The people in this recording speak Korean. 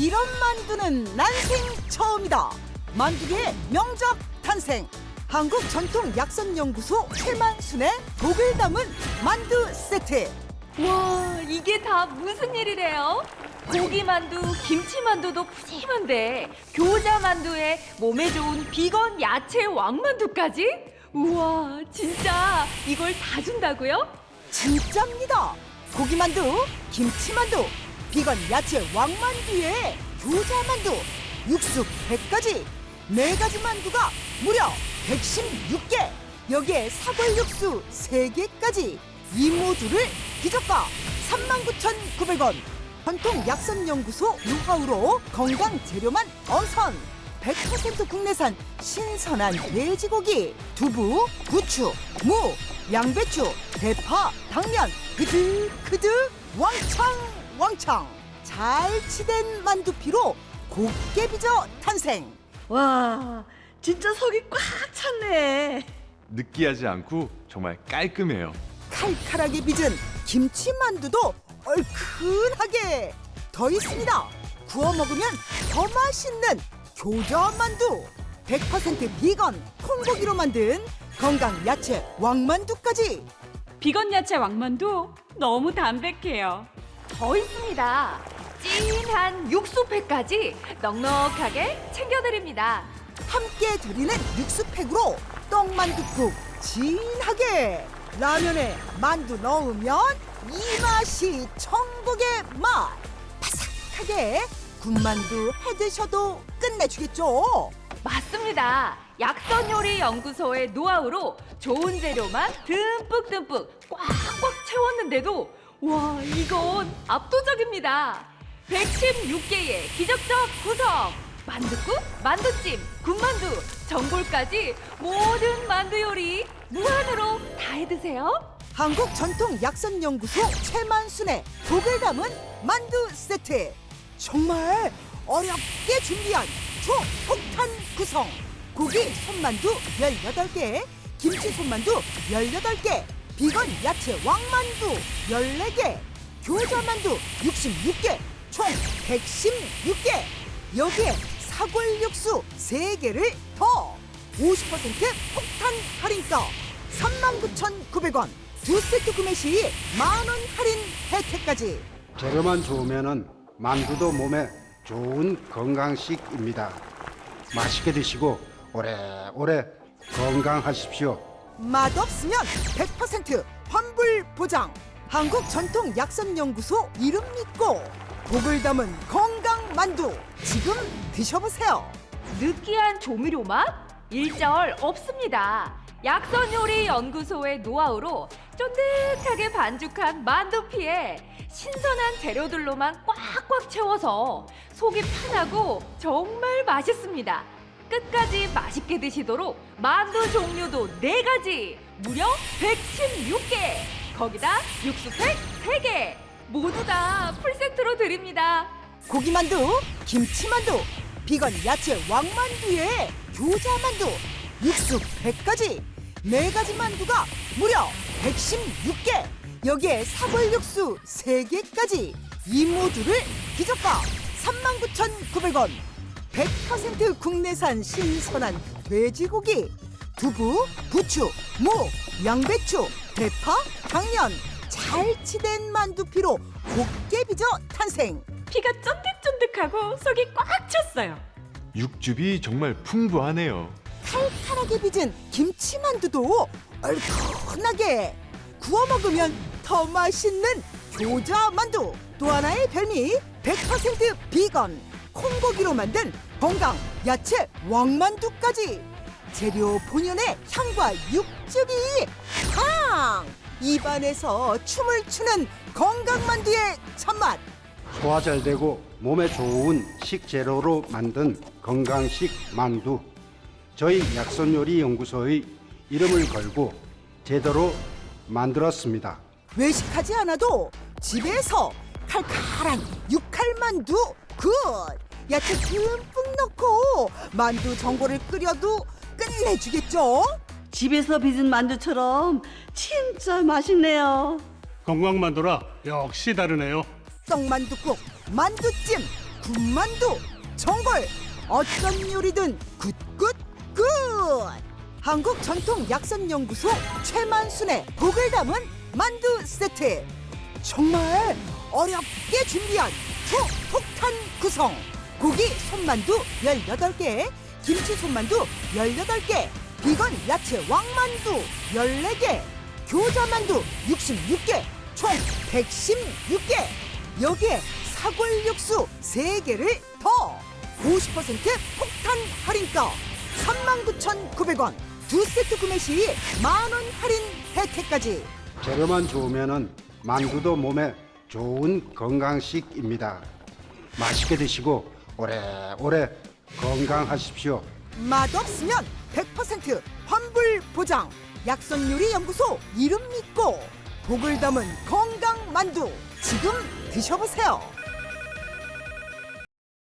이런 만두는 난생 처음이다. 만두계의 명작 탄생. 한국 전통 약선 연구소 최만순의 독을 담은 만두 세트. 와, 이게 다 무슨 일이래요? 고기 만두, 김치 만두도 푸짐한데 교자 만두에 몸에 좋은 비건 야채 왕만두까지? 우와, 진짜 이걸 다 준다고요? 진짜입니다. 고기 만두, 김치 만두, 비건 야채 왕만두에 교자만두, 육수 100가지, 네 가지 만두가 무려 116개. 여기에 사골 육수 3개까지 이 모두를 기저가 39,900원. 전통 약선연구소 노하우로 건강 재료만 엄선. 100% 국내산 신선한 돼지고기, 두부, 부추, 무, 양배추, 대파, 당면, 그득그득 왕창 왕창 잘 치댄 만두피로 곱게 빚어 탄생. 와, 진짜 속이 꽉 찼네. 느끼하지 않고 정말 깔끔해요. 칼칼하게 빚은 김치 만두도 얼큰하게 더 있습니다. 구워 먹으면 더 맛있는 교자 만두. 100% 비건 콩고기로 만든 건강 야채 왕만두까지 비건 야채 왕만두 너무 담백해요. 더 있습니다. 찐한 육수팩까지 넉넉하게 챙겨드립니다. 함께 드리는 육수팩으로 떡만두국 진하게 라면에 만두 넣으면 이 맛이 천국의 맛 바삭하게 군만두 해 드셔도 끝내주겠죠 맞습니다. 약선 요리 연구소의 노하우로 좋은 재료만 듬뿍듬뿍 꽉꽉 채웠는데도 와 이건 압도적입니다. 116개의 기적적 구성 만두국, 만두찜, 군만두, 전골까지 모든 만두 요리 무한으로 다 해드세요. 한국 전통 약선 연구소 최만순의 독을 담은 만두 세트 정말 어렵게 준비한 초폭탄 구성 고기 손만두 18개 김치 손만두 18개 비건 야채 왕만두 14개 교자만두 66개 총 116개 여기에 사골 육수 3개를 더 50% 폭탄 할인가 39,900원 두 세트 구매 시 만 원 할인 혜택까지 재료만 좋으면은 만두도 몸에 좋은 건강식입니다. 맛있게 드시고 오래오래 건강하십시오. 맛없으면 100% 환불 보장 한국 전통 약선 연구소 이름 믿고 독을 담은 건강 만두 지금 드셔보세요 느끼한 조미료 맛? 일절 없습니다. 약선 요리 연구소의 노하우로 쫀득하게 반죽한 만두피에 신선한 재료들로만 꽉꽉 채워서 속이 편하고 정말 맛있습니다. 끝까지 맛있게 드시도록 만두 종류도 네가지 무려 116개! 거기다 육수팩 세개 모두 다 풀세트로 드립니다. 고기만두, 김치만두, 비건 야채 왕만두에 교자만두, 육수 100가지, 네가지 만두가 무려 116개. 여기에 사골 육수 3개까지 이 모두를 기저가 39,900원. 100% 국내산 신선한 돼지고기, 두부, 부추, 무, 양배추, 대파, 당면 잘 치댄 만두피로 곱게 빚어 탄생. 피가 쫀득쫀득하고 속이 꽉 찼어요. 육즙이 정말 풍부하네요. 칼칼하게 빚은 김치만두도 얼큰하게 구워 먹으면 더 맛있는 교자만두 또 하나의 별미 100% 비건 콩고기로 만든 건강 야채 왕만두까지 재료 본연의 향과 육즙이 팡 입안에서 춤을 추는 건강만두의 참맛 소화 잘 되고 몸에 좋은 식재료로 만든 건강식 만두. 저희 약선요리 연구소의 이름을 걸고 제대로 만들었습니다. 외식하지 않아도 집에서 칼칼한 육칼만두 굿! 야채 듬뿍 넣고 만두 전골을 끓여도 끝내주겠죠? 집에서 빚은 만두처럼 진짜 맛있네요. 건강만두라 역시 다르네요. 떡만두국, 만두찜, 군만두 정걸 어떤 요리든 굿굿 굿 한국 전통 약선 연구소 최만순의 복을 담은 만두 세트 정말 어렵게 준비한 초폭탄 구성 고기 손만두 18개 김치 손만두 18개 비건 야채 왕만두 14개 교자만두 66개 총 116개. 여기에 사골 육수 3개를 더. 50% 폭탄 할인가? 39,900원. 두 세트 구매 시 만 원 할인 혜택까지. 재료만 좋으면은 만두도 몸에 좋은 건강식입니다. 맛있게 드시고 오래오래 건강하십시오. 맛없으면 100% 환불 보장 약선요리 연구소 이름 믿고 복을 담은 건강 만두 지금 드셔보세요